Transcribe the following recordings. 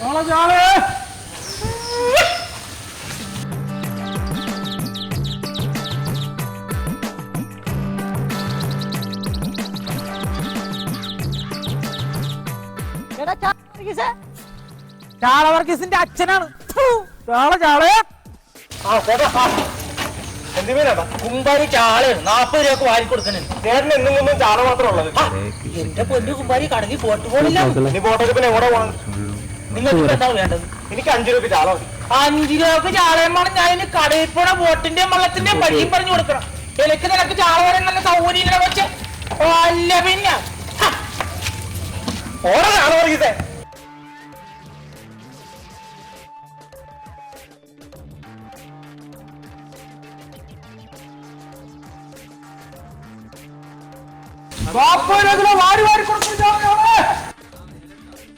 മോളെ ചാളേ എടാ ചാ- വർഗീസേ, ചാള വർഗീസിന്റെ അച്ഛനാണ്. ചാള ചാളേ. കുമ്പാരി ചാളയാണ്. നാപ്പത് രൂപക്ക് വാരി കൊടുക്കണേ ചേട്ടന് എന്നും ചാള മാത്രം ഉള്ളത്. എന്റെ പൊന്നു കുമ്പാരി കടങ്ങി പോട്ട് പോണില്ല. നീ പോട്ടൊക്കെ പിന്നെ എവിടെ പോകണം നിങ്ങൾക്ക് എന്താ വേണ്ടത്? എനിക്ക് അഞ്ചു രൂപ ചാള മതി. അഞ്ചു രൂപക്ക് ചാളയും ഞാൻ കടയിൽ പോണ ബോട്ടിന്റെ വള്ളത്തിന്റെയും വഴിയും പറഞ്ഞു കൊടുക്കണം. എനിക്ക് നിനക്ക് ചാള വരെ നല്ല സൗകര്യം പക്ഷെ അല്ല പിന്നെ. ഓരോ ചാള പറയേ വാരി വാരി ചാളയാണ്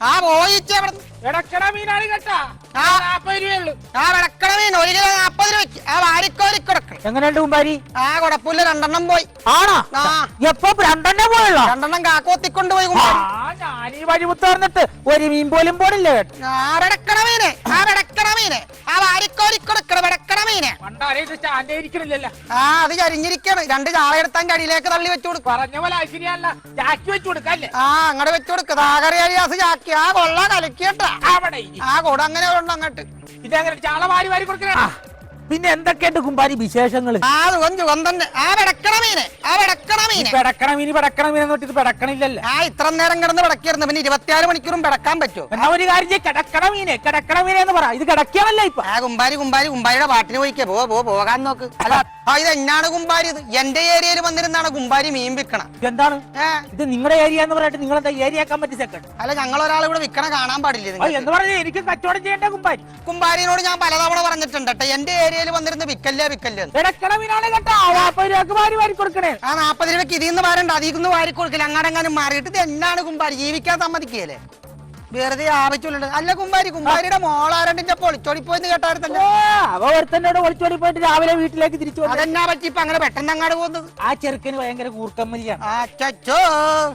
ആ പോയിച്ചേ മീനാണ് കേട്ടാ. ആ. നാപ്പത് രൂപയുള്ളൂ ആ വിളക്കണ മീൻ ഒരു കിലോ നാപ്പത് രൂപയ്ക്ക് ആ വാരിക്കോരി കൊടുക്കണം. എങ്ങനെയുണ്ട് കുമ്പാരി ആ കുഴപ്പമില്ല രണ്ടെണ്ണം പോയി. ആണോ? ആ. എപ്പോ രണ്ടെണ്ണം പോയല്ലോ രണ്ടെണ്ണം കാക്കോത്തിക്കൊണ്ട് പോയി കുമ്പാരി. ഞാൻ വഴി തുറന്നിട്ട് ഒരു മീൻ പോലും പോണില്ല കേട്ടോ. മീനെ വിടക്കണ മീനെ. ആ വിടക്കണ മീന്. മീനെ വാരിക്കോരി കൊടുക്കണ വിടക്കണ മീന്. പണ്ടാരെ ഇത് സ്റ്റാൻഡ് ആ അത് ചരിഞ്ഞിരിക്കാണ് രണ്ട് ചാളയെടുത്താൻ കടിയിലേക്ക് തള്ളി വെച്ചു കൊടുക്കും. പറഞ്ഞ പോലെ ഐശ്വര്യല്ല ചാക്കി വെച്ച് കൊടുക്കല്ലേ? ആ അങ്ങോട്ട് വെച്ചു കൊടുക്കുക താകറിയാസ് ചാക്കി ആ കൊള്ള കലക്കിയട്ടാ. അവിടെ ആ കൂടെ അങ്ങനെ ഉണ്ട് അങ്ങോട്ട്. ഇതെങ്ങനെ ചാള വാരി വാരി കൊടുക്കണ. പിന്നെ എന്തൊക്കെയുണ്ട് കുമ്പാരി വിശേഷങ്ങൾ ആ സുഖം സുഖം ആ വിടക്കണ മീന്. ആ വിടക്കണ മീന് പെടക്കണം പെടക്കണം മീനെ നോട്ടി ഇത് പെടക്കണില്ലല്ലോ. ആ ഇത്ര നേരം കിടന്ന് പിടക്കിയിരുന്നു. പിന്നെ ഇരുപത്തിയാറ് മണിക്കൂറും പിടക്കാൻ പറ്റുമോ? എന്നാ ഒരു കാര്യം ചെയ്യ്, കിടക്കണ മീനെ കിടക്കണ മീനെ എന്ന് പറ. ഇത് കിടക്കിയാണല്ലോ ഇപ്പൊ. ആ കുമ്പാരി കുമ്പാരി കുമ്പാരിയുടെ പാട്ടിന് പോയിക്കേ. പോ പോ പോകാൻ നോക്ക്. അല്ല ആ ഇത് എന്നാണ് കുമ്പാരി ഇത് എന്റെ ഏരിയയിൽ വന്നിരുന്നാണ് കുമ്പാരി മീൻ വിൽക്കണം. എന്താണ് ഏ? ഇത് നിങ്ങളുടെ ഏരിയ എന്ന് പറഞ്ഞിട്ട് നിങ്ങളെന്താ ഏരിയ ആക്കാൻ പറ്റി സെക്കൻഡ് അല്ല ഞങ്ങൾ ഒരാൾ ഇവിടെ വിൽക്കണ കാണാൻ പാടില്ല. എന്ന് പറഞ്ഞാൽ എനിക്ക് കച്ചവടം ചെയ്യേണ്ട കുമ്പാരി കുമ്പാരിനോട് ഞാൻ പലതവണ പറഞ്ഞിട്ടുണ്ട് കേട്ടോ. എന്റെ ഏരിയയിൽ വന്നിരുന്ന വിക്കല്ല വിക്കല്ലേ? ആ നാപ്പത് രൂപക്ക് ഇതിന്ന് വാരണ്ട. ഇതിൽ നിന്ന് അതിൽ നിന്ന് വാരി കൊടുക്കില്ല അങ്ങാടെങ്ങാനും മാറിയിട്ട് ഇത് എന്നാണ് കുമ്പാരി ജീവിക്കാൻ സമ്മതിക്കുകയല്ലേ? വെറുതെ ആവശ്യമുണ്ട് അല്ല കുമ്പാരി കുമ്പാരിയുടെ മോളാരണ്ടിന്റെ പൊളിച്ചോടി പോയെന്ന് കേട്ടായിരുന്നല്ലോ. അവ ഒരുത്തന്നോട് ഒളിച്ചോടി പോയിട്ട് രാവിലെ വീട്ടിലേക്ക് തിരിച്ചു വന്നു. അതെന്നാ പറ്റി? ഇപ്പൊ അങ്ങനെ പെട്ടെന്ന് അങ്ങോട്ട് പോകുന്നത്? ആ ചെറുക്കന് ഭയങ്കര കൂർക്കമ്മലിയാണ്. അച്ചോ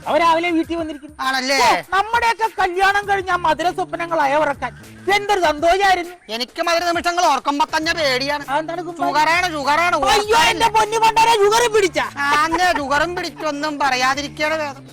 അവ രാവിലെ വീട്ടിൽ വന്നിരിക്കുന്നു. ആണല്ലേ? ഓ, നമ്മുടെയൊക്കെ കല്യാണം കഴിഞ്ഞ ആ മധുര സ്വപ്നങ്ങൾ അയവിറക്കാൻ എന്തൊരു സന്തോഷായിരുന്നു. എനിക്ക് മധുര നിമിഷങ്ങൾ ഓർക്കുമ്പോ തന്നെ പേടിയാണ്. അതെന്താണ് കുമ്പാരി? ഷുഗറാണ് ഷുഗറാണ് അയ്യോ എന്റെ പൊന്നു പണ്ടാരെ ഷുഗർ പിടിച്ച. ആന്റെ ഷുഗറും പിടിച്ചൊന്നും പറയാതിരിക്കണ വേദം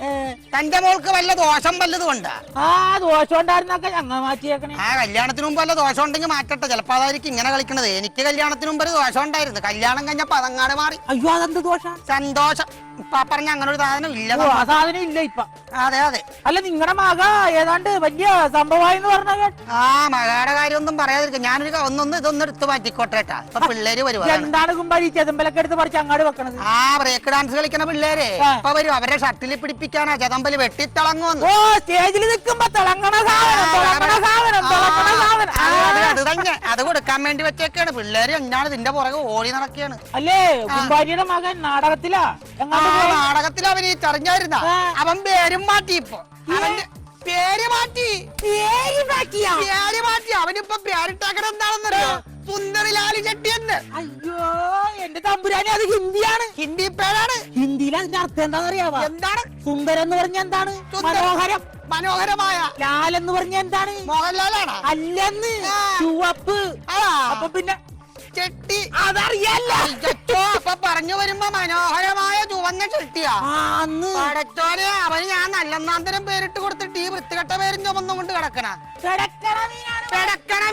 തന്റെ മോൾക്ക് വല്ല ദോഷം വല്ലതും ഉണ്ടാ? ആ ദോഷം ഉണ്ടായിരുന്നൊക്കെ ഞങ്ങൾ മാറ്റിയേക്കണേ. ആ കല്യാണത്തിന് മുമ്പ് അല്ല ദോഷം ഉണ്ടെങ്കിൽ മാറ്റട്ടെ. ചിലപ്പോ അതായിരിക്കും ഇങ്ങനെ കളിക്കണത്. എനിക്ക് കല്യാണത്തിന് മുമ്പ് ഒരു ദോഷം ഉണ്ടായിരുന്നു കല്യാണം കഴിഞ്ഞപ്പോ അതങ്ങാട് മാറി. അയ്യോ അതെന്ത് ദോഷം? സന്തോഷം. ഇപ്പൊ പറഞ്ഞ അങ്ങനെ ഒരു സാധനം ഇല്ല ഓ, ആ സാധനം ഇല്ല ഇപ്പൊ. അതെ അതെ. അല്ല നിങ്ങളുടെ മക ഏതാണ്ട് വലിയ സംഭവമായി എന്ന് പറഞ്ഞ കേട്ടു ആ മകളുടെ കാര്യമൊന്നും പറയാതിരിക്കും. ഞാനൊരു ക- ഒന്നൊന്ന് ഇതൊന്ന് എടുത്ത് മാറ്റിക്കോട്ടെ കേട്ടാ ഇപ്പൊ പിള്ളേര് വരുവാണ്. എന്താണ് കുമ്പാരി ചെതമ്പലൊക്കെ എടുത്ത് പറിച്ച് അങ്ങാട് വെക്കണത്. ആ ബ്രേക്ക് ഡാൻസ് കളിക്കണ പിള്ളേരെ. ആ. ഇപ്പൊ വരും. അവരെ ഷട്ടിൽ പിടിപ്പിക്കാനാ ചതമ്പൽ വെട്ടിത്തിളങ്ങുമെന്ന് ഓ സ്റ്റേജിൽ നിൽക്കുമ്പോ തിളങ്ങണ സാധനം തിളങ്ങണ സാധനം തിളങ്ങണ സാധനം. ആ. അത് അത് തന്നെ. അത് കൊടുക്കാൻ വേണ്ടി വെച്ചേക്കാണ്. പിള്ളേര് എന്നാണ് ഇതിന്റെ പുറകെ ഓടി നടക്കുകയാണ് അല്ലേ കുമ്പാരിയുടെ മകൻ നാടകത്തിലാ. ആ. നാടകത്തിൽ അവൻ ഈ ചറിഞ്ഞായിരുന്ന. അവൻ പേരും മാറ്റി ഇപ്പൊ. അവന്റെ പേര് മാറ്റി. പേര് മാറ്റിയാ? പേര് മാറ്റി. അവനിപ്പൊ പേരിട്ടാക്കണ എന്താണെന്നറിയോ? സുന്ദറിലാലി ചെട്ടി എന്ന്. അയ്യോ എന്റെ തമ്പുരാനെ അത് ഹിന്ദിയാണ്. ഹിന്ദി പേരാണ്. ഹിന്ദിയിൽ അതിന്റെ അർത്ഥം എന്താണെന്ന് അറിയാവാ എന്താണ്? സുന്ദരം എന്ന് പറഞ്ഞ എന്താണ്? മനോഹരം. മനോഹരമായ. ലാൽ എന്ന് പറഞ്ഞ എന്താണ്? മോഹൻലാലാണ്. അല്ലെന്ന്. ചുവപ്പ്. അപ്പൊ പിന്നെ ചെട്ടി. അതറിയല്ലോ. അപ്പൊ പറഞ്ഞു വരുമ്പോ മനോഹരമായ ചുവന്ന ചെട്ടിയാ അന്ന്. പടച്ചോനെ അവന് ഞാൻ നല്ലന്നാന്തരം പേരിട്ട് കൊടുത്തിട്ട് ഈ വൃത്തികെട്ട പേരും ചുമന്നും കൊണ്ട് കിടക്കണ. കിടക്കണ മീനാണ്. കിടക്കണ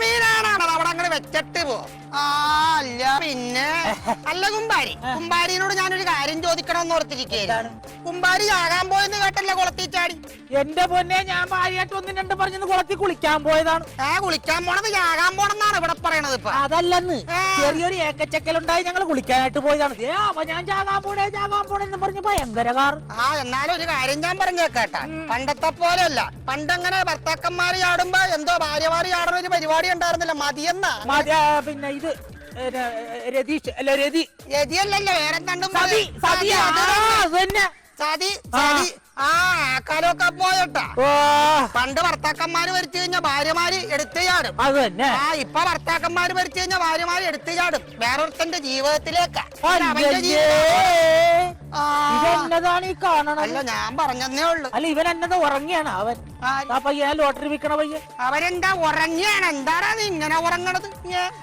അവിടെ അങ്ങനെ വെച്ചിട്ട് പോ. ആ അല്ല പിന്നെ. അല്ല കുമ്പാരി. കുമ്പാരിനോട് ഞാനൊരു കാര്യം ചോദിക്കണമെന്ന് ഓർത്തിരിക്കുകയാണ് കുമ്പാരി ചാകാൻ പോയെന്ന് കേട്ടല്ലേ കുളത്തി ചാടി? എന്റെ പൊന്നെ ഞാൻ ഭാര്യയായിട്ട് ഒന്നും രണ്ടും പറഞ്ഞു കുളത്തിൽ കുളിക്കാൻ പോയതാണ്. ആ കുളിക്കാൻ പോണത് ചാകാൻ പോണെന്നാണ് ഇവിടെ പറയണത് ഇപ്പൊ. അതല്ലെന്ന്. ചെറിയൊരു ഏക്കച്ചക്കലുണ്ടായി ഞങ്ങൾ കുളിക്കാനായിട്ട് പോയതാണ്. ഏ അപ്പൊ ഞാൻ ചാകാൻ പോണേ ചാകാൻ പോണേ. എന്ന് പറഞ്ഞ ഭയങ്കര കാർ. ആ എന്നാലും ഒരു കാര്യം ഞാൻ പറഞ്ഞേക്കേട്ടാ. പണ്ടത്തെ പോലെയല്ല. പണ്ടങ്ങനെ ഭർത്താക്കന്മാര് ചാടുമ്പോ എന്തോ ഭാര്യമാര് ചാടുന്ന ഒരു പരിപാടി ഉണ്ടായിരുന്നില്ല. മതിയെന്നാ. പിന്നെ ഇത് ഏ, ര- രതീഷ് അല്ല രതി. രതിയല്ലല്ലോ വേറെ തണ്ടും സതി സതി ആ, അത് തന്നെ സതി സതി. ആ കാലമൊക്കെ പോയട്ടാ. ഓ. പണ്ട് ഭർത്താക്കന്മാര് മരിച്ചു കഴിഞ്ഞാൽ ഭാര്യമാര് എടുത്തു ചാടും. അത് തന്നെ ആ ഇപ്പൊ ഭർത്താക്കന്മാര് മരിച്ചു കഴിഞ്ഞാൽ ഭാര്യമാര് എടുത്തു ചാടും. വേറൊരുത്തന്റെ ജീവിതത്തിലേക്കാ. അവന്റെ അയ്യയ്യേ. ജീവിതം. ഇതെന്നതാണ് ഈ കാണണത്? അല്ല ഞാൻ പറഞ്ഞതേ ഉള്ളു. അല്ല ഇവൻ എന്നത് ഉറങ്ങിയാണ് അവൻ. ആ, ആ പയ്യൻ ലോട്ടറി വിൽക്കണ പയ്യൻ. അവരെന്താ ഉറങ്ങിയാണ്? എന്താടാ നീ ഇങ്ങനെ ഉറങ്ങണത്?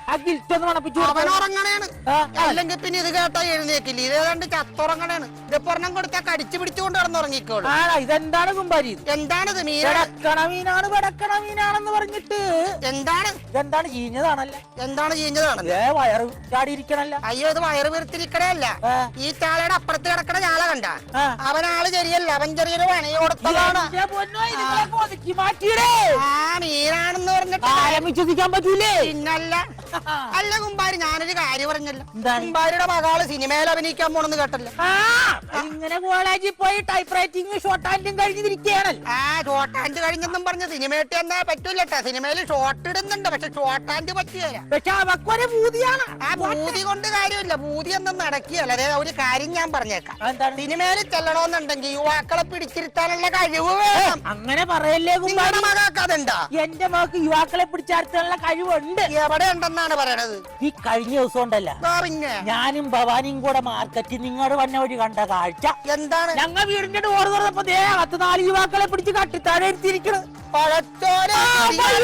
ആ ഗിൽറ്റൊന്ന് മണപ്പിച്ചു അവൻ ഉറങ്ങണേണ്. ആ, അല്ലെങ്കിൽ പിന്നെ ഇത് കേട്ടാ എഴുന്നേക്കില്ല? ഇത് ഏതാണ്ട് ചത്തുറങ്ങണേണ്. ഇത് പൊറണം കൊടുത്താ കടിച്ചു പിടിച്ചുകൊണ്ട് കിടന്നുറങ്ങിക്കോളൂ ആടാ ഇതെന്താണ് കുമ്പാരി? എന്താണിത് മീനാണ് വെടക്കണ മീനാണ് വെടക്കണ മീനാണെന്ന് പറഞ്ഞിട്ട്. എന്താണ്? ഇതെന്താണ് ചീഞ്ഞതാണല്ല? എന്താണ് ചെയ്യുന്നതാണ് ഏ വയറ് ചാടിയിരിക്കണല്ല? അയ്യോ ഇത് വയറ് വീർത്തിരിക്കണല്ല ആ. ഈ ചാളയുടെ അപ്പുറത്ത് കിടക്കണ ഞാളെ കണ്ട. അവനാൾ ചെറിയല്ല അവൻ ചെറിയൊരു പണി കൊടുത്തതാണ്. ആ മീനാണെന്ന് പറഞ്ഞിട്ട് പറ്റൂലേ? പിന്നല്ല. അല്ല കുമ്പാരി ഞാനൊരു കാര്യം പറഞ്ഞല്ലോ? കുമ്പാരിയുടെ മകൾ സിനിമയിൽ അഭിനയിക്കാൻ പോണെന്ന് കേട്ടല്ലോ. ആ ഇങ്ങനെ കോളേജിൽ പോയി ടൈപ്പ് റൈറ്റിംഗ് ഷോർട്ട് ഹാൻഡും കഴിഞ്ഞിരിക്കുകയാണല്ലോ ആ ഷോർട്ട് ഹാൻഡ് കഴിഞ്ഞെന്നും പറഞ്ഞ് സിനിമയിട്ട് എന്നാ പറ്റൂലട്ടാ. സിനിമയിൽ ഷോർട്ട് ഇടുന്നുണ്ട് പക്ഷെ ഷോർട്ട് ഹാൻഡ് പറ്റിയല്ല പക്ഷെ അവക്കൊരു ഭൂതിയാണ് ആ ഭൂതി കൊണ്ട് കാര്യമില്ല. ഭൂതി ഒന്നും നടക്കിയല്ല അതെ ഒരു കാര്യം ഞാൻ പറഞ്ഞേക്കാം. സിനിമയിൽ ചെല്ലണമെന്നുണ്ടെങ്കിൽ യുവാക്കളെ പിടിച്ചിരുത്താനുള്ള കഴിവ് വേണം. അങ്ങനെ പറയല്ലേ നിങ്ങളുടെ മകൾക്ക് അതുണ്ടാ എന്റെ മകൾക്ക് യുവാക്കളെ പിടിച്ചാർത്തുള്ള കഴിവുണ്ട്. എവിടെ ഉണ്ടെന്നാണ് പറയണത്? ഈ കഴിഞ്ഞ ദിവസം ഉണ്ടല്ല. പിന്നെ. ഞാനും ഭവാനിയും കൂടെ മാർക്കറ്റിൽ നിങ്ങളുടെ വന്ന വഴി കണ്ട കാഴ്ച. എന്താണ്? ഞങ്ങൾ വീടിന്റെ ഡോർ തുറന്നപ്പോ ദേ അകത്ത് നാല് യുവാക്കളെ പിടിച്ച് കട്ടിത്താഴെ ഇരുത്തിയിരിക്കണ്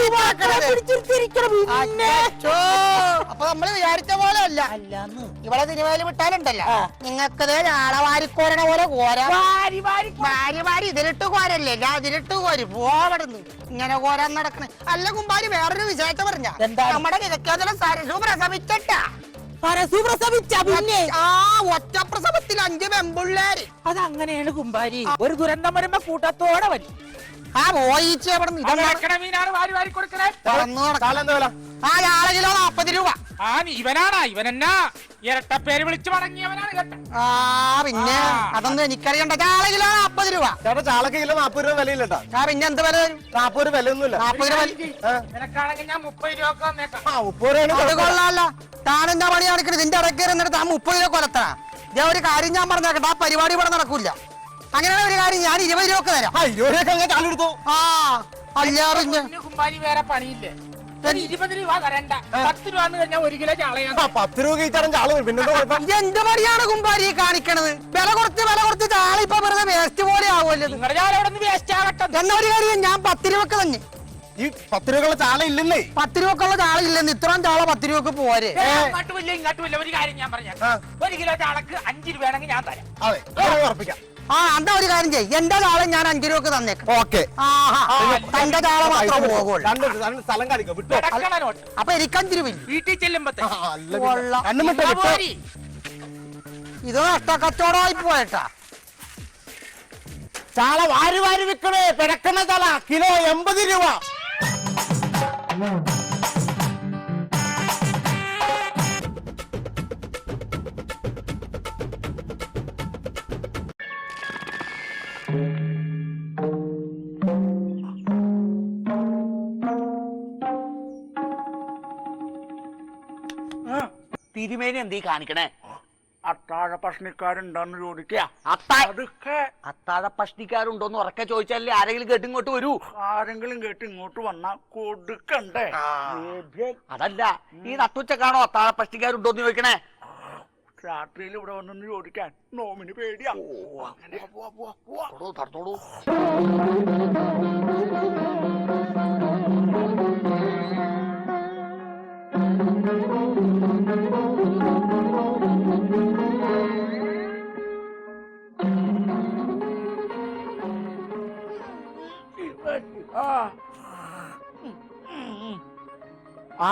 യുവാക്കളെ പറഞ്ഞത്. പിന്നെ. അച്ചോ. അപ്പൊ നമ്മൾ വിചാരിച്ച പോലെ അല്ല. അല്ലാന്ന്. ഇവിടെ സിനിമയിൽ വിട്ടാലുണ്ടല്ലോ. ആ. നിങ്ങൾക്കത് ചാളവാരിക്കോരണ പോലെ കോരാ. വാരി വാരി വാരി വാരി ഇതിലിട്ട് കോരല്ലേ? ഞാൻ ഇതിലിട്ട് കോരി. പോവടുന്നു ഇങ്ങനെ കോരാൻ നടക്കണേ. അല്ല കുമ്പാരി വേറൊരു വിശേഷം പറഞ്ഞ? നമ്മുടെ കിഴക്കേതല സരസു പ്രസവിച്ചിട്ടാ. പരസു പ്രസവിച്ച പിന്നെ? ആ ഒറ്റ പ്രസവത്തിൽ അഞ്ച് പെമ്പുള്ളേര്. അതങ്ങനെയാണ് കുമ്പാരി ഒരു ദുരന്തം വരുമ്പോ കൂട്ടത്തോടെ വരും. ആ പോയിച്ച് അവിടെ നിന്ന് മീനാണ് വാരി വാരി കൊടുക്കണേ. ആ ചാള കിലോ നാപ്പത് രൂപ. ആ ഇവനാണാ ഇവനെന്നാ. ഇരട്ടപ്പേര് വിളിച്ചു മടങ്ങിയവനാണ് കേട്ടോ. ആ പിന്നെ അതൊന്നും എനിക്കറിയണ്ട. ചാള കിലോ നാപ്പത് രൂപ. ചേട്ടാ ചാളക്ക് കിലോ നാപ്പത് രൂപ വിലയില്ലട്ടാ. ആ പിന്നെ എന്ത് വില? വരും നാപ്പത് രൂപ വിലയൊന്നുമില്ല. നാപ്പത് രൂപ. നിനക്കാണെങ്കിൽ ഞാൻ മുപ്പത് രൂപ. കൊള്ളാല്ല. താൻ എന്താ പണി നടക്കുന്നത് ഇതിന്റെ ഇടയ്ക്ക് ഇരുന്നിട്ട് താൻ മുപ്പത് രൂപ കൊലത്തണ. ഞാൻ ഒരു കാര്യം ഞാൻ പറഞ്ഞേക്കട്ടെ. ആ പരിപാടി ഇവിടെ നടക്കൂല. അങ്ങനെയാണ് ഒരു കാര്യം ഞാൻ ഇരുപത് രൂപ തരാം. ആ ഇരുപത് രൂപ ചാള ആ കുഞ്ഞു കുമ്പാരി വേറെ പണിയില്ലേ? ഒരു ഇരുപത് രൂപ തരണ്ട. പത്ത് രൂപ എന്ന് കഴിഞ്ഞാൽ ഒരു കിലോ ചാളയാണ് ആ പത്ത് രൂപ കഴിച്ചാലും ചാള വരും. പിന്നെന്താ കുഴപ്പം? ഇത് എന്ത് പണിയാണ് കുമ്പാരി കാണിക്കണത്? വില കുറച്ച് വില കുറച്ച് ചാള ഇപ്പൊ വെറുതെ വേസ്റ്റ് പോലെ ആവുമല്ലോ ഇത്. നിങ്ങളുടെ ചാള ഇവിടെ നിന്ന് വേസ്റ്റ് ആകട്ടെ എന്നാ ഒരു കാര്യം ഞാൻ പത്ത് രൂപക്ക് തന്നെ. ഈ പത്ത് രൂപക്കുള്ള ചാള ഇല്ലെന്നേ. പത്ത് രൂപക്കുള്ള ചാള ഇല്ലെന്ന് ഇത്രയും ചാള പത്ത് രൂപക്ക് പോരെ. ഏ, അങ്ങോട്ടും ഇല്ല ഇങ്ങോട്ടും ഒരു കാര്യം ഞാൻ പറഞ്ഞേക്കാം. ആ. ഒരു കിലോ ചാളക്ക് അഞ്ച് രൂപയാണെങ്കിൽ ഞാൻ തരാം. അതെ അങ്ങനെ ഉറപ്പിക്കാം. ആ എന്താ ഒരു കാര്യം ചെയ്യ്. എന്റെ ചാള ഞാൻ അഞ്ചു രൂപക്ക് തന്നേക്കാം. ഓക്കെ. തന്റെ മാത്രമേ പോകുള്ളൂ സ്ഥലം കാണിക്കാം വിട്ടോ? അപ്പൊ രൂപ വീട്ടിൽ വിട്ടോ. ഇത് നഷ്ടക്കച്ചവടമായി പോയേട്ടാ. ചാള വാരി വാരി വിൽക്കണേ പിടക്കണ ചാള. കിലോ എൺപത് രൂപ. തിരുമേനി എന്തീ കാണിക്കണേ? അത്താഴ പഷ്ണിക്കാരുണ്ടോന്ന് ചോദിക്കുക അത്താഴ അതൊക്കെ അത്താഴ പ്രശ്നക്കാരുണ്ടോന്ന് ഉറക്കെ ചോദിച്ചാലേ ആരെങ്കിലും കേട്ട് ഇങ്ങോട്ട് വരൂ. ആരെങ്കിലും കേട്ട് ഇങ്ങോട്ട് വന്നാ കൊടുക്കണ്ടേ. അതല്ല ഈ നട്ടുച്ചക്കാണോ അത്താഴ പ്രശ്നക്കാരുണ്ടോന്ന് ചോദിക്കണേ? രാത്രിയിൽ ഇവിടെ വന്നെന്ന് ചോദിക്കാൻ നോമിന് പേടിയാ. തടുത്തോളൂ.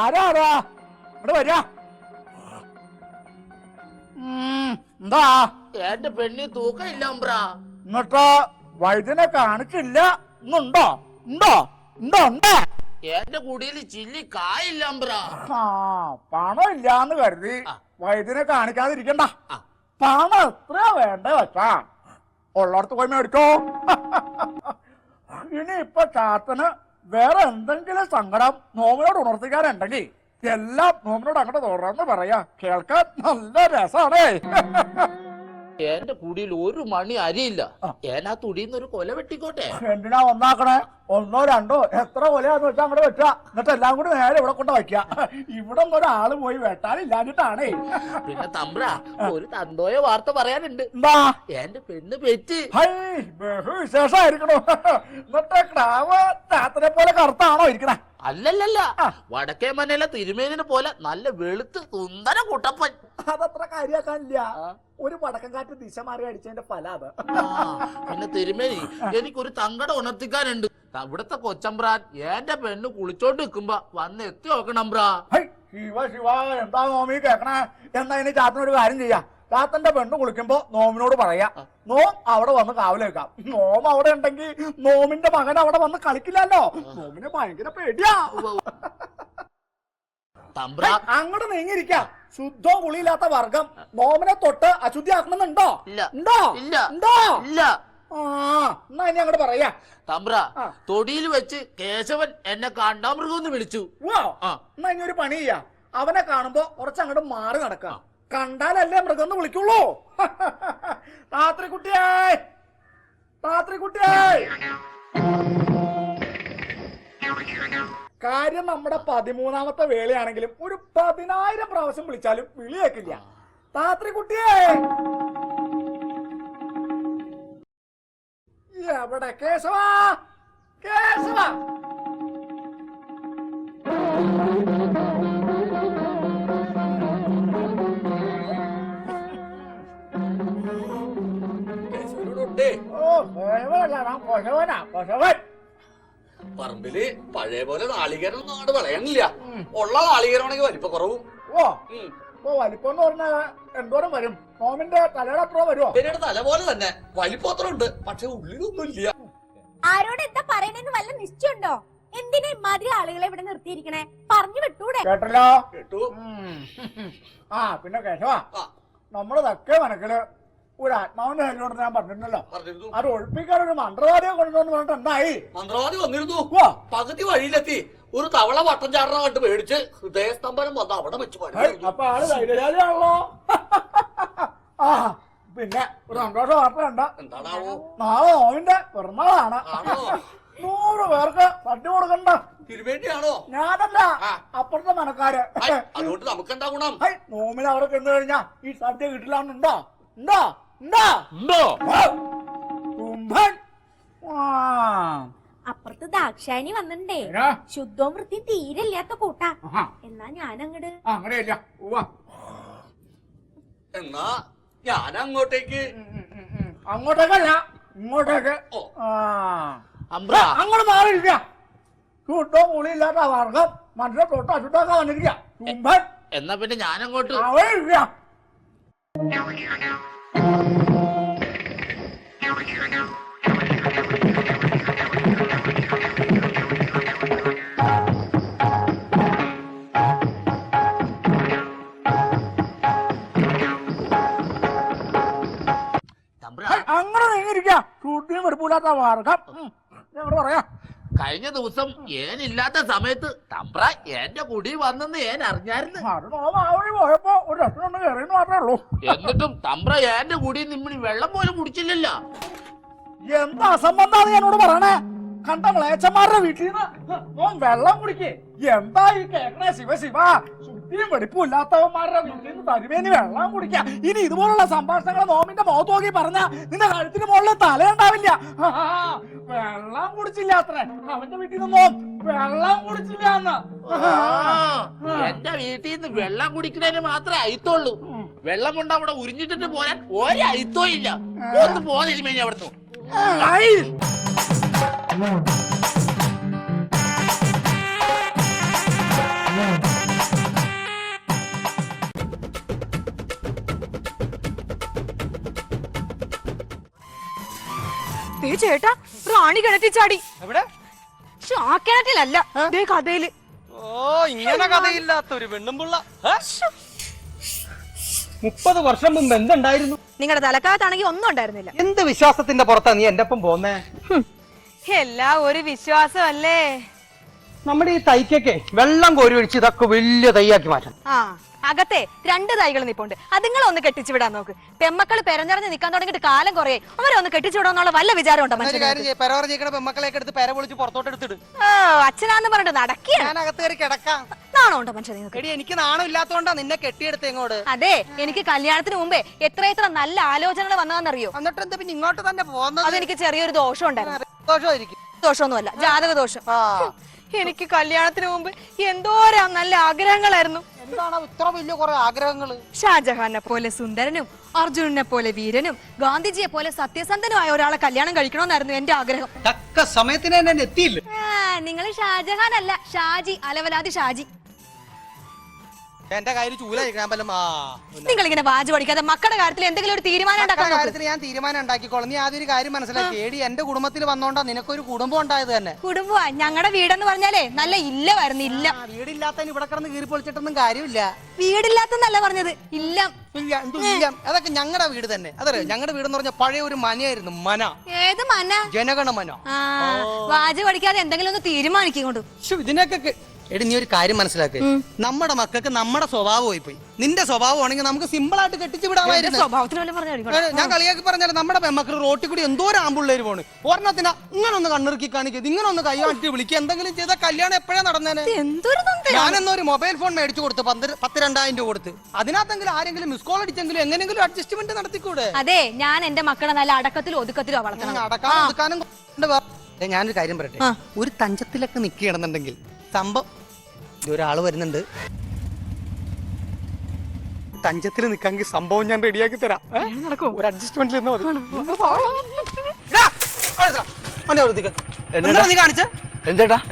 ആരാടാ ഇവിടെ വരാ. എന്താ? എന്റെ പെണ്ണി തൂക്കം ഇല്ല ഉമ്പ്രാ എന്നിട്ട് വൈദ്യനെ കാണിച്ചില്ല. ഇന്നുണ്ടോ? ഉണ്ടോ? ഉണ്ടോ? ഉണ്ടോ. എന്റെ കുടിയിൽ ചില്ലി കായില്ല ആ പണം ഇല്ലാന്ന് കരുതി. വൈദ്യനെ കാണിക്കാതിരിക്കണ്ട. പണം എത്ര വേണ്ട വെച്ചാ? ഉള്ളടത്ത് പോയി മേടിക്കോ. ഇനി ഇപ്പൊ ചാത്തന് വേറെ എന്തെങ്കിലും സങ്കടം നോമിനോട് ഉണർത്തിക്കാനുണ്ടെങ്കിൽ എല്ലാം നോമിനോട് അങ്ങോട്ട് തുറന്ന് പറയാ. കേൾക്കാൻ നല്ല രസാണേ. എന്റെ കുടിയിൽ ഒരു മണി അരിയില്ല. ഏനാ തുടിയിൽ ഒരു കൊല വെട്ടിക്കോട്ടെ? എന്തിനാ ഒന്നാക്കണേ ഒന്നോ രണ്ടോ എത്ര കൊലയാന്ന് വെച്ചാൽ അങ്ങോട്ട് വെച്ചാ എന്നിട്ട് എല്ലാം കൂടി നേരെ ഇവിടെ കൊണ്ട് വയ്ക്കുക. ഇവിടെ ഒരാൾ പോയി വെട്ടാനില്ലാഞ്ഞിട്ടാണേ. പിന്നെ തമ്പ്ര ഒരു തന്തോയ വാർത്ത പറയാനുണ്ട്. എന്താ? എന്റെ പെണ്ണ് പെറ്റ്. വിശേഷമായിരിക്കണോ എന്നിട്ട് ക്രാവ് രാത്രി പോലെ കറുത്താണോ ഇരിക്കണേ? അല്ലല്ലല്ല. വടക്കേ മനയിലെ തിരുമേനിനെ പോലെ നല്ല വെളുത്ത് സുന്ദര കുട്ടപ്പൻ. അതത്ര കാര്യാക്കാനില്ല. ഒരു വടക്കം കാറ്റ് ദിശ മാറി അടിച്ചതിന്റെ ഫല അത്. പിന്നെ തിരുമേനി എനിക്കൊരു തങ്കട ഉണർത്തിക്കാനുണ്ട്. ഇവിടത്തെ കൊച്ചമ്പ്രാൻ എന്റെ പെണ്ണ് കുളിച്ചോണ്ട് നിൽക്കുമ്പോ വന്ന് എത്തി നോക്കണം ശിവ ശിവ എന്താ നോമി കേക്കണേ? എന്നാ ഇനി ചാത്തനൊരു കാര്യം ചെയ്യാ. ചാത്തന്റെ പെണ്ണ് കുളിക്കുമ്പോ നോമിനോട് പറയാ. നോം അവിടെ വന്ന് കാവലേക്കാം നോം അവിടെ ഉണ്ടെങ്കിൽ നോമിന്റെ മകൻ അവിടെ വന്ന് കളിക്കില്ലല്ലോ. നോമിന് ഭയങ്കര പേടിയാ. അങ്ങോട്ട് നീങ്ങിയിരിക്കാം. ശുദ്ധവും കുളിയില്ലാത്ത വർഗം നോമിനെ തൊട്ട് അശുദ്ധിയാക്കണമെന്നുണ്ടോ. ഉണ്ടോ. ഉണ്ടോ? ഇല്ല. ആ എന്നാ ഇനി അങ്ങോട്ട് പറയാ. തമ്പ്ര തൊടിയിൽ വെച്ച് കേശവൻ എന്നെ കാണ്ടാമൃഗം വിളിച്ചു. എന്നാ ഇനി ഒരു പണി ചെയ്യാ. അവനെ കാണുമ്പോ കുറച്ച് അങ്ങോട്ട് മാറി നടക്കാം. കണ്ടാലല്ലേ മൃഗം എന്ന് വിളിക്കുള്ളൂ. രാത്രി കുട്ടിയായി രാത്രി കുട്ടിയായി കാര്യം നമ്മുടെ പതിമൂന്നാമത്തെ വേളയാണെങ്കിലും ഒരു പതിനായിരം പ്രാവശ്യം വിളിച്ചാലും വിളിയേക്കില്ല. താത്രി കുട്ടിയേ എവിടെ കേശവ! കേശവ! ഓ കേശവനല്ല ഞാൻ കൊശവനാ കൊശവൻ പറമ്പിൽ പഴയ പോലെ നാളികേരം നാട് വിളയണില്ല ഉള്ള നാളികേരമാണെങ്കിൽ വലിപ്പ കുറവും. ഓ ഓ വലിപ്പം എന്ന് പറഞ്ഞാൽ എന്തോരം വരും? നോമിന്റെ തലയുടെ വരുമോ പിന്നീട് തല പോലെ തന്നെ. വലിപ്പം അത്ര ഉണ്ട് പക്ഷെ ഉള്ളിലൊന്നും ഇല്ല ആരോട് എന്താ പറയണെന്ന് വല്ല നിശ്ചയമുണ്ടോ? എന്തിനാ ഇമാതിരി ആളുകളെ ഇവിടെ നിർത്തിയിരിക്കണേ? പറഞ്ഞു വിട്ടൂടെ. കേട്ടല്ലോ? കേട്ടു. ആ പിന്നെ കേശവാ. ആ. നമ്മുടെ തെക്കേ മനക്കിൽ ഒരു ആത്മാവിന്റെ കാര്യം കൊണ്ട് ഞാൻ പറഞ്ഞിരുന്നല്ലോ. പറഞ്ഞിരുന്നു. അത് ഒഴിപ്പിക്കാൻ ഒരു മന്ത്രവാദിയെ കൊണ്ടുവന്ന് പറഞ്ഞിട്ട് എന്തായി? മന്ത്രവാദി വന്നിരുന്നു. പകുതി വഴിയിലെത്തി. ഒരു തവള വട്ടം ചാടണ കണ്ട് പേടിച്ച് ഹൃദയസ്തംഭനം വന്ന് അവിടെ വെച്ച്. അപ്പൊ ആൾ ധൈര്യശാലിയാണല്ലോ ആ പിന്നെ ഒരു സന്തോഷ വാർത്ത കണ്ട. എന്താണാവോ? നാളെ നോവിന്റെ പിറന്നാളാണ്. നൂറ് പേർക്ക് തട്ടി കൊടുക്കണ്ട. തിരുവേണ്ടിയാണോ ഞാനല്ല. അപ്പുറത്തെ മനക്കാര്. അതുകൊണ്ട് നമുക്ക് എന്താ ഗുണം നോമിന് അവിടെ ചെന്ന് കഴിഞ്ഞാ? ഈ സദ്യ കിട്ടില്ലാന്നുണ്ടോ? ഉണ്ടോ? ഉണ്ടോ ഉണ്ടോ ആ. കുംഭൻ ആ. അപ്പുറത്ത് ദാക്ഷായണി വന്നിണ്ടേ ഏനാ? ശുദ്ധവും വൃത്തിയും തീരെ ഇല്ലാത്ത കൂട്ടാ. ആഹാ. എന്നാ ആ, അങ്ങനെയല്ല. ഉവ്വ. എന്നാ ഞാൻ അങ്ങോട്ടേക്ക് ഉം, ഉം, ഉം, ഉം. അങ്ങോട്ടേക്കല്ല. ഇങ്ങോട്ടേക്ക്. ഓ. ആ. അമ്പ്ര അങ്ങോട്ട് മാറിയിരിക്ക. ചൂട്ടോ മുളിയില്ലാത്ത വർഗം. മനുഷ്യ തൊട്ടോ ചുട്ടോ വന്നിരിക്ക. കുംഭൻ എന്നാ പിന്നെ ഞാനങ്ങോട്ട്. അവിടെ ഇരിക്ക. അങ്ങനെ നീങ്ങിരിക്ക ചൂട്ടിയും വെറുപ്പില്ലാത്ത വർഗം ഞങ്ങൾ പറയാ. കഴിഞ്ഞ ദിവസം ഏനില്ലാത്ത സമയത്ത് തമ്പ്ര എന്റെ കുടി വന്നെന്ന് ഏൻ അറിഞ്ഞായിരുന്നു? എന്നിട്ടും തമ്പ്ര എന്റെ കുടി നിമ്മിണി വെള്ളം പോലും കുടിച്ചില്ലല്ലോ. എന്താ അസംബന്ധാണ് എന്നോട് പറയണേ? കണ്ട മ്ലേച്ചന്മാരുടെ വീട്ടിൽ നിന്ന് വെള്ളം കുടിക്കേ. എന്താ ഈ കേക്കണേ ശിവ ശിവ? ശുദ്ധിയും വെടിപ്പില്ലാത്തവന്മാരുടെ നിന്ന് തരുമേനി വെള്ളം കുടിക്ക ഇനി ഇതുപോലുള്ള സംഭാഷണങ്ങൾ നോമിന്റെ മുഖത്ത് നോക്കി പറഞ്ഞ നിന്റെ കഴുത്തിന് മുകളിൽ തലയുണ്ടാവില്ല. വെള്ളം കുടിച്ചില്ല അത്ര. അവന്റെ വീട്ടിൽ നിന്നോ? വെള്ളം കുടിച്ചില്ല എന്ന്. എന്റെ വീട്ടിൽ നിന്ന് വെള്ളം കുടിക്കുന്നതിന് മാത്രമേ അയിത്തുള്ളൂ. വെള്ളം കൊണ്ട് അവിടെ ഉരിഞ്ഞിട്ടിട്ട് പോരാൻ ഒരു അയിത്തോ ഇല്ല. ഒന്ന് പോന്നിരുമേനി അവിടുന്ന്. ദേ ചേട്ടാ റാണി കിണറ്റി ചാടി എവിടെ ആ കിണറ്റിലല്ല ദേ കഥയിൽ. ഓ ഇങ്ങനെ കഥയില്ലാത്തൊരു പെണ്ണും പിള്ള മുപ്പത് വർഷം മുമ്പ് എന്തുണ്ടായിരുന്നു? നിങ്ങളുടെ തലക്കാലത്താണെങ്കിൽ ഒന്നും ഉണ്ടായിരുന്നില്ല. എന്ത് വിശ്വാസത്തിന്റെ പുറത്താ നീ എന്റെ ഒപ്പം പോന്നേ? എല്ലാം ഒരു വിശ്വാസമല്ലേ? നമ്മുടെ ഈ തൈക്കൊക്കെ വെള്ളം കോരി ഒഴിച്ച് ഇതൊക്കെ വലിയ തൈയാക്കി മാറ്റണം ആ. അകത്തെ രണ്ട് തൈകൾ നിപ്പുണ്ട്. അതുങ്ങളെ ഒന്ന് കെട്ടിച്ചു വിടാൻ നോക്ക്. പെമ്മക്കൾ പെരഞ്ഞറിഞ്ഞ് നിക്കാൻ തുടങ്ങിയിട്ട് കാലം കുറേ അവരെ ഒന്ന് കെട്ടിച്ചുവിടാന്നുള്ള വല്ല വിചാരം ഉണ്ടോ അച്ഛനാന്ന് പറഞ്ഞിട്ട് നടക്കിയ? ഞാൻ അകത്ത് കയറി കിടക്കാം. നാണോ ഉണ്ടോ മനുഷ്യൻ എടി എനിക്ക് നാണം ഇല്ലാത്തോണ്ടാ നിന്നെ കെട്ടിയെടുത്ത് ഇങ്ങോട്ട്. അതെ എനിക്ക് കല്യാണത്തിന് മുമ്പേ എത്ര എത്ര നല്ല ആലോചനകൾ വന്നതെന്നറിയോ എന്നിട്ട് എന്താ പിന്നെ ഇങ്ങോട്ട് തന്നെ പോകുന്നത്? അതെനിക്ക് ചെറിയൊരു ദോഷം ഉണ്ടായിരുന്നു. സന്തോഷമായിരിക്കും ദോഷമൊന്നുമല്ല ജാതക ദോഷം. എനിക്ക് കല്യാണത്തിന് മുമ്പ് എന്തോരം നല്ല ആഗ്രഹങ്ങളായിരുന്നു. എന്താണ് ഇത്ര വലിയ കുറെ ആഗ്രഹങ്ങൾ ഷാജഹാനെ പോലെ സുന്ദരനും അർജുനനെ പോലെ വീരനും ഗാന്ധിജിയെ പോലെ സത്യസന്ധനുമായ ഒരാളെ കല്യാണം കഴിക്കണമെന്നായിരുന്നു എന്റെ ആഗ്രഹം. തക്ക സമയത്തിന് തന്നെ എത്തിയില്ല. നിങ്ങൾ ഷാജഹാൻ അല്ല ഷാജി അലവലാതി ഷാജി. എന്റെ കയ്യിൽ ചൂല കഴിക്കാൻ പറ്റും ആ നിങ്ങൾ ഇങ്ങനെ വാജ് പഠിക്കാതെ മക്കളുടെ കാര്യത്തിൽ എന്തെങ്കിലും ഒരു തീരുമാനം ഉണ്ടാക്കാൻ മക്കളുടെ നോക്ക്. കാര്യത്തിൽ ഞാൻ തീരുമാനം ഉണ്ടാക്കിക്കോളാം. നീ ആദ്യം ഒരു കാര്യം മനസ്സിലാക്കി. ഏടി എന്റെ കുടുംബത്തിൽ വന്നോണ്ടാ നിനക്കൊരു കുടുംബം ഉണ്ടായത് തന്നെ. കുടുംബമാ ഞങ്ങളുടെ വീടെന്ന് പറഞ്ഞാലേ നല്ല ഇല്ലമായിരുന്നു ഇല്ല. വരുന്നില്ല വീടില്ലാത്തതിന് ഇവിടെ കിടന്ന് കീറി പൊളിച്ചിട്ടൊന്നും കാര്യമില്ല. വീടില്ലാത്തെന്നല്ല പറഞ്ഞത് ഇല്ല. ഇല്ല എന്തും ഇല്ല. അതൊക്കെ ഞങ്ങളുടെ വീട് തന്നെ. അതറിയോ? ഞങ്ങളുടെ വീട് എന്ന് പറഞ്ഞാൽ പഴയ ഒരു മനയായിരുന്നു മന. ഏത് മന? ജനഗണമന. ആ. വാജ് പഠിക്കാതെ എന്തെങ്കിലും ഒന്ന് തീരുമാനിക്കൊണ്ട് ഇതിനൊക്കെ എടി നീ ഒരു കാര്യം മനസ്സിലാക്കി. നമ്മുടെ മക്കൾക്ക് നമ്മുടെ സ്വഭാവം പോയി പോയി നിന്റെ സ്വഭാവം ആണെങ്കിൽ നമുക്ക് സിമ്പിൾ ആയിട്ട് കെട്ടിച്ചു വിടാമായിരുന്നു. ഞാൻ കളിയാക്കി പറഞ്ഞാൽ നമ്മുടെ മക്കൾ റോട്ടിൽ കൂടി എന്തോ ഒരു ആമ്പിള്ളേര് പോണ്. ഒരെണ്ണത്തിന് ഇങ്ങനെ ഒന്ന് കണ്ണിറുക്കി കാണിക്കുക ഇങ്ങനെ ഒന്ന് കൈ കാട്ടി വിളിക്കുക എന്തെങ്കിലും ചെയ്ത കല്യാണം എപ്പോഴാ നടന്നേനെ. ഞാനെന്നോ ഒരു മൊബൈൽ ഫോൺ മേടിച്ചു കൊടുത്ത് പത്ത് രണ്ടായിരം രൂപ കൊടുത്ത്. അതിനകത്തെങ്കിലും ആരെങ്കിലും മിസ് കോൾ അടിച്ചെങ്കിലും എങ്ങനെയെങ്കിലും അഡ്ജസ്റ്റ്മെന്റ് നടത്തിക്കൂടെ? അതെ ഞാൻ എന്റെ മക്കളെ നല്ല അടക്കത്തിലും ഒതുക്കത്തിലോ വളർത്തണം. അടക്കാനും ഒതുക്കാനും ഞാനൊരു കാര്യം പറയട്ടെ. ഒരു തഞ്ചത്തിലൊക്കെ നിൽക്കുകയാണെന്നുണ്ടെങ്കിൽ സംഭവം ഒരാൾ വരുന്നുണ്ട്. തഞ്ചത്തിൽ നിൽക്കാമെങ്കിൽ സംഭവം ഞാൻ റെഡിയാക്കി തരാം? ഒരു അഡ്ജസ്റ്റ്മെന്റിൽ നിന്നാ മതി. കാണിച്ചേ?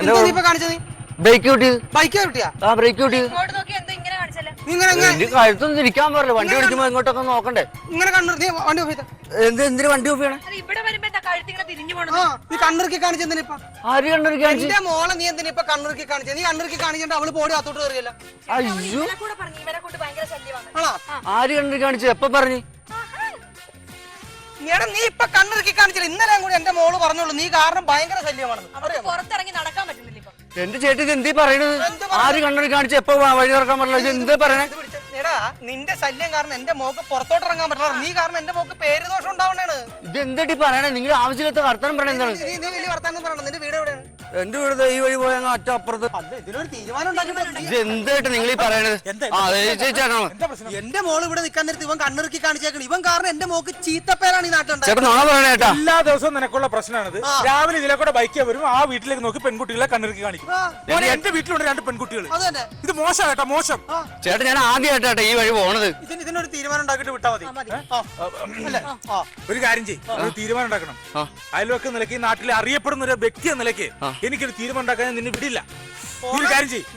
നീ ഇപ്പൊ കാണിച്ചത്? നീ ബ്രേക്ക് കിട്ടിയത്. ബൈക്ക് കിട്ടിയാ? ആ ബ്രേക്ക് കിട്ടിയത്. ഇങ്ങോട്ട് നോക്കി എന്തോ ഇങ്ങനെ കാണിച്ചല്ലേ? നീ ഇങ്ങനെ ഇങ്ങനെ- എന്റെ കഴുത്തൊന്നും തിരിക്കാൻ വണ്ടി ഓടിക്കുമ്പോ ഇങ്ങോട്ടൊക്കെ നോക്കണ്ടേ? ഇങ്ങനെ കണ്ണു വണ്ടി എന്തിനു നീ കണ്ണുറുക്കി കാണിച്ചെന്തിനാ ഇപ്പൊ? ആര് കണ്ടിരിക്കാൻ എന്റെ മോളെ നീ എന്തിനാ ഇപ്പൊ കണ്ണിറുക്കി കാണിച്ചത് നീ കണ്ണുറുക്കി കാണിച്ചിട്ട് അവൾ പോടി അത്തോട്ട് കയറിയല്ല അയ്യോ. ഇവനെ പറഞ്ഞു. ഇവനെ കൊണ്ട് ഭയങ്കര ശല്യമാണ്. ആണോ? ആര് കണ്ണുറുക്കി കാണിച്ചു എപ്പ പറഞ്ഞു? എടാ നീ ഇപ്പൊ കണ്ണുറുക്കി കാണിച്ചില്ല. ഇന്നലെ കൂടി എന്റെ മോൾ പറഞ്ഞോളൂ. നീ കാരണം ഭയങ്കര ശല്യമാണ് പുറത്തിറങ്ങി നടക്കാൻ പറ്റുന്നില്ല എന്റെ ചേട്ടി ഇത് എന്തീ പറയണത്? ആര് കണ്ണുറുക്കി കാണിച്ചു? എപ്പോ വഴി തുറക്കാൻ പറ്റില്ല ഇത് എന്താ പറയണേ. എടാ നിന്റെ ശല്യം കാരണം എന്റെ മോക്ക് പുറത്തോട്ട് ഇറങ്ങാൻ പറ്റില്ല. നീ കാരണം എന്റെ മോക്ക് പേര് ദോഷം ഉണ്ടാവണേണ് ഇത് എന്താട്ടി പറയണേ? നിങ്ങൾ ആവശ്യമില്ലാത്ത വർത്തമാനം പറയണേ എന്താണ്? നീ നീ വലിയ വർത്താനം പറയണം നിന്റെ വീട് എവിടെയാണ്? എന്റെ വീട് ഈ വഴി പോയ അറ്റപ്പുറത്ത്. അല്ല ഇതിനൊരു തീരുമാനം എന്തായിട്ട് നിങ്ങൾ ഈ പറയണത്? എന്റെ മോൾ ഇവിടെ നിൽക്കാൻ നേരത്ത് ഇവൻ കണ്ണിറുക്കി കാണിച്ചേക്കണം. ഇവൻ കാരണം എന്റെ മോക്ക് ചീത്തപ്പേരാണ് ഈ നാട്ടിലുണ്ടായത്. ചേട്ടൻ നാളെ പറയണ ചേട്ടാ എല്ലാ ദിവസവും നിനക്കുള്ള പ്രശ്നമാണിത്. രാവിലെ ഇതിലെ കൂടെ ബൈക്ക് വരും ആ വീട്ടിലേക്ക് നോക്കി പെൺകുട്ടികളെ കണ്ണിറുക്കി കാണിക്കും. എന്റെ വീട്ടിലുണ്ട് രണ്ട് പെൺകുട്ടികൾ ഇത് മോശം കേട്ടോ മോശം. ചേട്ടൻ ഞാൻ ആദ്യമായിട്ടാ ഈ വഴി പോണത്. ഇതിന് ഇതിനൊരു തീരുമാനം ഉണ്ടാക്കിട്ട് വിട്ടാ മതി. അല്ലേ? ഒരു കാര്യം ചെയ്യും. ഒരു തീരുമാനം ഉണ്ടാക്കണം. അയൽവക്കം നിലയ്ക്ക് ഈ നാട്ടിലെ അറിയപ്പെടുന്ന ഒരു വ്യക്തി എന്ന നിലയ്ക്ക് എനിക്കൊരു തീരുമാനം ഉണ്ടാക്കാൻ ഞാൻ നിന്നെ വിടില്ല. നീ ഒരു കാര്യം ചെയ്യും.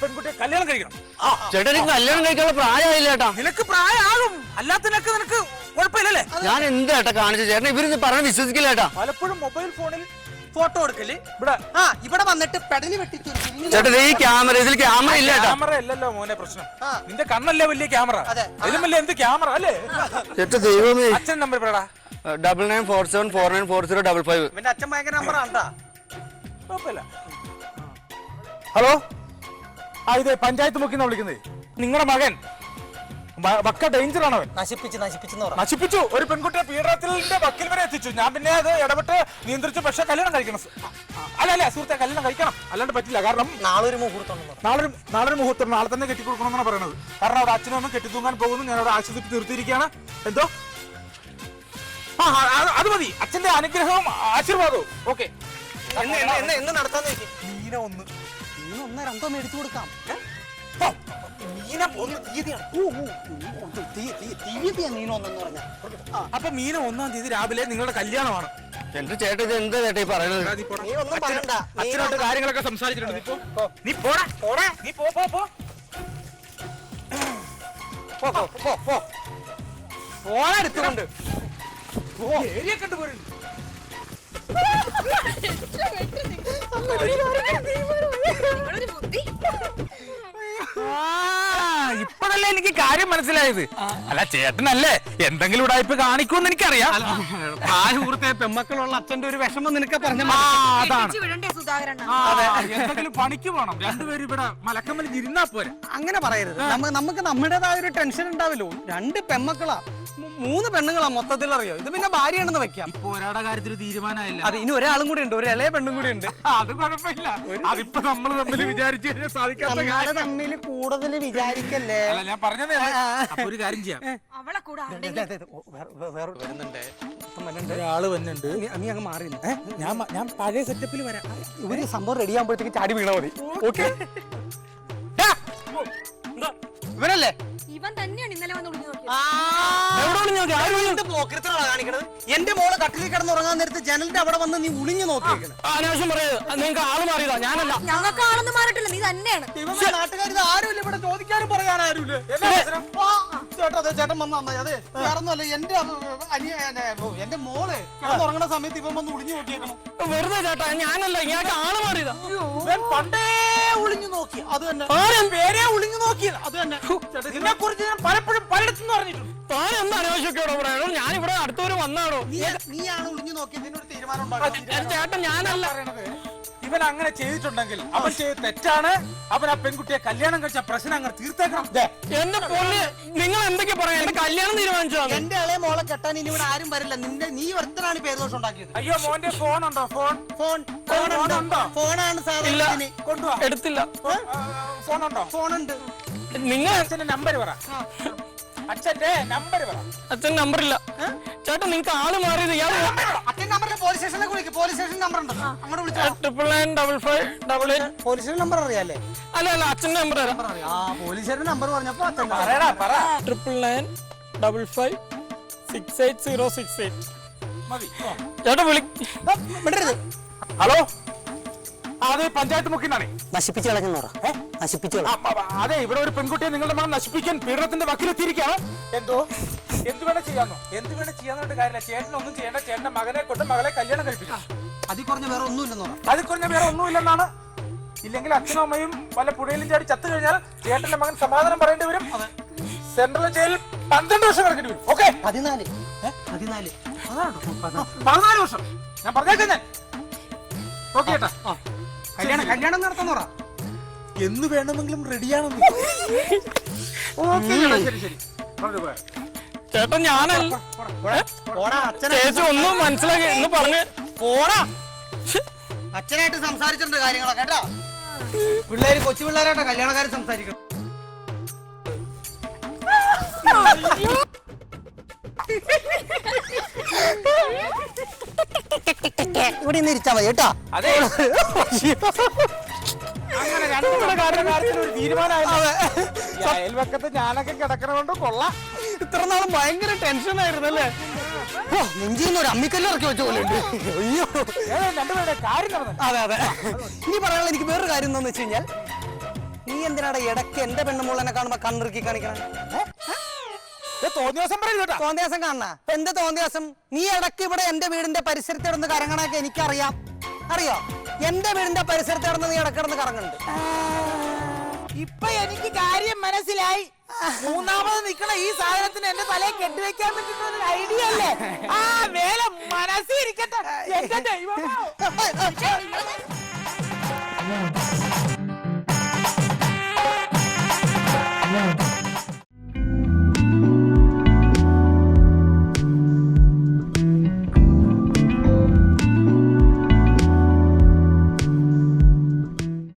പെൺകുട്ടിയെ കല്യാണം കഴിക്കണം. ആ എനിക്ക് കല്യാണം കഴിക്കാനുള്ള പ്രായമായില്ല ചേട്ടാ. നിനക്ക് പ്രായമാകും. അല്ലാത്തതിനൊക്കെ നിനക്ക് കുഴപ്പമില്ലല്ലേ? ഞാൻ എന്താ കാണിച്ചു കാണിച്ചത്? ചേട്ടൻ ഇവരിന്ന് പറഞ്ഞു വിശ്വസിക്കില്ല ചേട്ടാ. പലപ്പോഴും മൊബൈൽ ഫോണിൽ ഫോട്ടോ എടുക്കൽ? ഇവിടെ. ആ ഇവിടെ വന്നിട്ട് പെടലി വെട്ടിച്ചു ചേട്ടൻ ദേ ഈ ക്യാമറ ഇതിൽ ക്യാമറ ഇല്ല ചേട്ടാ. ക്യാമറ അല്ലല്ലോ മോനെ പ്രശ്നം. ആ. നിന്റെ കണ്ണല്ലേ വലിയ ക്യാമറ? അതെ. ഇതിലും വലിയ എന്ത് ക്യാമറ അല്ലേ? ചേട്ടാ ദൈവമേ. അച്ഛൻ നമ്പർ പറയടാ double nine four seven four nine four zero double five. ഇവന്റെ അച്ഛൻ ഭയങ്കര നമ്പർ ആണ്ടാ കുഴപ്പമില്ല. ഹലോ? ആ ഇതേ പഞ്ചായത്ത് മുഖ്യ വിളിക്കുന്നത് നിങ്ങളുടെ മകൻ. വക്ക ഡേഞ്ചർ ആണ് അവൻ നശിപ്പിച്ച് നശിപ്പിച്ചെന്ന് നശിപ്പിച്ചു. ഒരു പെൺകുട്ടിയെ പീഡനത്തിന്റെ വക്കിൽ വരെ എത്തിച്ചു. ഞാൻ പിന്നെ അത് ഇടപെട്ട് നിയന്ത്രിച്ചു. പക്ഷെ കല്യാണം കഴിക്കണം. അല്ല അല്ല സുഹൃത്തെ കല്യാണം കഴിക്കണം. അല്ലാണ്ട് പറ്റില്ല. കാരണം നാളെ ഒരു മുഹൂർത്തം നാളൊരു നാളെ ഒരു നാളെ ഒരു മുഹൂർത്തം. നാളെ തന്നെ കെട്ടിക്കൊടുക്കണമെന്നാണ് പറയുന്നത്. കാരണം അവിടെ അച്ഛനും ഒന്നും കെട്ടിത്തൂങ്ങാൻ പോകുന്നു. ഞാൻ അവിടെ ആശ്വസിപ്പിച്ച് നിർത്തിയിരിക്കുകയാണ്. എന്തോ? ആ അത് മതി. അച്ഛന്റെ അനുഗ്രഹവും ആശീർവാദവും. ഓക്കെ. ഒന്ന് മീന ഒന്നോ. രണ്ടോ മേടിച്ചു കൊടുക്കാം. മീന ഒന്ന് തീയതിയാണ്. മീന ഒന്നെന്ന് പറഞ്ഞാ. അപ്പൊ മീന ഒന്നാം തീയതി രാവിലെ നിങ്ങളുടെ കല്യാണമാണ്. എന്റെ ചേട്ടൻ ഇത് എന്താ ചേട്ടാ ഈ പറയണത്? നീ ഒന്നും പറയണ്ട. നീ അച്ഛനോട്ട് കാര്യങ്ങളൊക്കെ സംസാരിച്ചിട്ടുണ്ട്. നീ പോ. നീ പോടാ. പോടാ. നീ പോ പോ പോ. പോ പോ പോ പോ. ഫോണെടുത്തുകൊണ്ട് ഏരിയ നിങ്ങളൊരു ബുദ്ധി. ഇപ്പോഴല്ലേ എനിക്ക് കാര്യം മനസ്സിലായത്. അല്ല ചേട്ടനല്ലേ? എന്തെങ്കിലും ഉടായ്പ കാണിക്കുമെന്ന് എനിക്കറിയാം. ആ സുഹൃത്തെ പെമ്മക്കളുള്ള അച്ഛന്റെ ഒരു വിഷമം നിനക്ക് പറഞ്ഞ അതാണ്. വിടണ്ടേ സുധാകരണ്ണ ആ, എന്തെങ്കിലും പണിക്ക് പോണം. രണ്ടുപേരും ഇവിടെ മലക്കമ്മൽ ഇരുന്നാ പോരെ. അങ്ങനെ പറയരുത്. നമ്മ- നമുക്ക് നമ്മുടേതായ ഒരു ടെൻഷൻ ഉണ്ടാവില്ലോ. രണ്ട് പെമ്മക്കളാ. മൂ- മൂന്ന് പെണ്ണുങ്ങളാ മൊത്തത്തിൽ അറിയോ? ഇത് പിന്നെ ഭാര്യയാണെന്ന് വെക്കാം. ഇപ്പൊ ഒരാളുടെ കാര്യത്തിൽ തീരുമാനമായില്ല. അത് ഇനി ഒരാളും കൂടി ഉണ്ട്. ഒരു ഇളയ പെണ്ണും കൂടി ഉണ്ട്. അത് കുഴപ്പമില്ല. അതിപ്പോ നമ്മൾ തമ്മിൽ വിചാരിച്ചു കഴിഞ്ഞാൽ സാധിക്കാത്ത കാര്യം. തമ്മിൽ കൂടുതൽ വിചാരിക്കല്ലേ? അല്ല ഞാൻ പറഞ്ഞതേ ഉള്ളൂ. അപ്പൊ ഒരു കാര്യം ചെയ്യാം. അവളെ കൂടെ. ഒരാൾ വന്നുണ്ട് നീ- അങ്ങ് മാറി നിന്ന്. ഞാൻ മ- ഞാൻ പഴയ സെറ്റപ്പിൽ വരാം. ഇവർ സംഭവം റെഡി ആകുമ്പോഴത്തേക്ക് ചാടി വീണാ മതി. ഓക്കെ. ഇവനല്ലേ? ഇവൻ തന്നെയാണ് ഇന്നലെ വന്ന് ഒളിഞ്ഞു നോക്കിയത്. കാണിക്കണത്? എന്റെ മോൾ കട്ടിലിൽ കിടന്ന് ഉറങ്ങാൻ നേരത്ത് ജനലിന്റെ അവിടെ വന്ന് നീ ഉളിഞ്ഞു നോക്കിയേക്കണം. അനാവശ്യം പറയരുത് നിങ്ങൾക്ക് ആൾ മാറിയതാ? ഞാനല്ല. ഞങ്ങൾക്ക് ആളൊന്നും മാറിയിട്ടില്ല. നീ തന്നെയാണ്. നാട്ടുകാർ ഇത് ആരുമില്ല? ഇവിടെ ചോദിക്കാനും പറയാൻ ആരുമില്ല? ആ, ചേട്ടാ അതെ ചേട്ടൻ വന്നാ അമ്മ അതെ വേറൊന്നുമല്ല. എന്റെ അനിയ എന്റെ മോൾ കിടന്നുറങ്ങുന്ന സമയത്ത് ഇവൻ വന്ന് ഉളിഞ്ഞു നോക്കിയേക്കണം. വെറുതെ ചേട്ടാ ഞാനല്ല. ഇയാൾക്ക് ആൾ മാറിയതാ. ഇവൻ പണ്ടേ ഒളിഞ്ഞു നോക്കി. അത് തന്നെ. പേരെ ഒളിഞ്ഞു നോക്കിയത്. അത് തന്നെ. ഇതിനെ കുറിച്ച് ഞാൻ പലപ്പോഴും പലയിടത്തും പറഞ്ഞിട്ടുണ്ട് താൻ എന്താ അനാവശ്യമൊക്കെയാണോ പറയണോ ഞാൻ ഇവിടെ അടുത്തവര് വന്നാണോ നീയാണ് ഒളിഞ്ഞു നോക്കിയത് ഇതിനൊരു തീരുമാനം ഉണ്ടാക്കണം ചേട്ടൻ ഞാനല്ല. ഇവൻ അങ്ങനെ ചെയ്തിട്ടുണ്ടെങ്കിൽ അവൻ ചെയ്ത് തെറ്റാണ്. അവൻ ആ പെൺകുട്ടിയെ കല്യാണം കഴിച്ച പ്രശ്നം അങ്ങനെ തീർത്തേക്കണം. ദേ, എന്റെ പൊന്ന് നിങ്ങൾ എന്തൊക്കെ പറയാം? എന്റെ കല്യാണം തീരുമാനിച്ചതാണ്. എന്റെ ഇളയ മോളെ കെട്ടാൻ ഇനി ഇവിടെ ആരും വരില്ല. നിന്റെ നീ ഒരുത്തനാണ് പേര് ദോഷം ഉണ്ടാക്കിയത്? അയ്യോ മോന്റെ ഫോൺ ഉണ്ടോ ഫോൺ? ഫോൺ ഫോൺ ഉണ്ടോ? ഫോണാണ് സാധനം ഇതിന്. കൊണ്ടുവാ. എടുത്തില്ല. ഫോൺ ഉണ്ടോ ഫോണുണ്ട്. നിങ്ങൾ അച്ഛന്റെ നമ്പർ പറ. അച്ഛന്റെ നമ്പർ പറ. അച്ഛൻ നമ്പറില്ല ചേട്ടൻ നിങ്ങൾക്ക് ആൾ മാറിയത് ഇയാൾ അച്ഛൻ നമ്പറിൽ പോലീസ് സ്റ്റേഷനിലേക്ക് വിളിക്കും. പോലീസ് സ്റ്റേഷൻ നമ്പർ ഉണ്ട്? അങ്ങോട്ട് വിളിച്ചോ triple nine double five double eight police station number അറിയാലേ അല്ല അല്ല അച്ഛന്റെ നമ്പർ തരാം. ആ പോലീസ് സ്റ്റേഷൻ നമ്പർ പറഞ്ഞപ്പോ അച്ഛൻ പറയടാ പറ triple nine double five six eight zero six eight മതി. ഓ. ചേട്ടാ വിളി വിടരുത് ഹലോ? ആ, അതെ പഞ്ചായത്ത് മുക്കിന്നാണേ. നശിപ്പിച്ചു കളഞ്ഞു നശിപ്പിച്ചു ആ, ആ, അതെ ഇവിടെ ഒരു പെൺകുട്ടിയെ നിങ്ങളുടെ മകൻ നശിപ്പിക്കാൻ പീഡനത്തിന്റെ വക്കിലെത്തിയിരിക്കുകയാണ്. എന്തോ? എന്ത് വേണം ചെയ്യാന്നോ? എന്ത് വേണം ചെയ്യാന്നുള്ള കാര്യമില്ല. ചേട്ടനൊന്നും ചെയ്യേണ്ട. ചേട്ടന്റെ മകനെ കൊണ്ട് മകളെ കല്യാണം കഴിപ്പിക്കാം. അതിൽ കുറഞ്ഞ വേറെ ഒന്നുമില്ലെന്നോ അതിൽ കുറഞ്ഞ വേറെ ഒന്നുമില്ലെന്നാണ്. ഇല്ലെങ്കിൽ അച്ഛനും അമ്മയും വല്ല പുഴയിലും ചാടി ചത്തു കഴിഞ്ഞാൽ ചേട്ടന്റെ മകൻ സമാധാനം പറയേണ്ടി വരും. സെൻട്രൽ ജയിലിൽ പന്ത്രണ്ട് വർഷം കിടക്കേണ്ടി വരും. ഓക്കെ? പതിനാല്? പതിനാല്. പതിനാല്. വർഷം. ഞാൻ പറഞ്ഞേക്കാം ഞാൻ ഓക്കെ ചേട്ടാ. കല്യാണം കല്യാണം നടത്താൻ പറ. എന്ന് വേണമെങ്കിലും റെഡിയാണെന്ന് ശരി ശരി. ചേട്ടൻ ഞാനല്ല. പോടാ അച്ഛനെ ചേച്ചി ഒന്നും മനസ്സിലാക്കി എന്ന് പറഞ്ഞ് പോടാ. അച്ഛനായിട്ട് സംസാരിച്ചിട്ടുണ്ട് കാര്യങ്ങളൊക്കെ കേട്ടോ? പിള്ളേര് കൊച്ചു പിള്ളേരായിട്ടാ കല്യാണക്കാര് സംസാരിക്കണം ഇവിടെ നിന്ന് ഇരിച്ചാ മതി കേട്ടോ? അതെ. അങ്ങനെ രണ്ടുപേരുടെ കാര്യ- കാര്യത്തിൽ ഒരു തീരുമാനമായില്ല? ഈ അയൽവക്കത്ത് ഞാനൊക്കെ കിടക്കണ കൊള്ളാം. ഇത്ര നാളും ഭയങ്കര ടെൻഷൻ ആയിരുന്നു അല്ലേ നെഞ്ചിന്ന് ഒരു അമ്മിക്കല്ല് ഇറക്കി വെച്ച പോലെ ഉണ്ട്. അയ്യോ. ഏ, രണ്ടുപേരുടെ കാര്യം നടന്നു. അതെ അതെ. ഇനി പറയാനുള്ള എനിക്ക് വേറൊരു കാര്യം എന്താന്ന് വെച്ച് കഴിഞ്ഞാൽ നീ എന്തിനാടാ ഇടയ്ക്ക് എന്റെ പെണ്ണുമുള്ളനെ കാണുമ്പോ കണ്ണിറുക്കി കാണിക്കണം? തോന്നിയ ദിവസം പറയരുത് കേട്ടോ. തോന്നിയാസം കാണണ? എന്ത് തോന്നിയാസം നീ ഇടയ്ക്ക് ഇവിടെ എന്റെ വീടിന്റെ പരിസരത്ത് കരങ്ങണൊക്കെ കറങ്ങണൊക്കെ എനിക്കറിയാം. അറിയോ? എന്റെ വീടിന്റെ പരിസരത്ത് കിടന്ന് നീ ഇടക്കിടന്ന് കറങ്ങുന്നുണ്ട് ഇപ്പൊ എനിക്ക് കാര്യം മനസ്സിലായി മൂന്നാമത് നിക്കണ ഈ സാധനത്തിന് എന്റെ തലയെ കെട്ടിവെക്കാൻ പറ്റുന്ന ഒരു ഐഡിയ അല്ലേ ആ വേല എന്റെ ദൈവമോ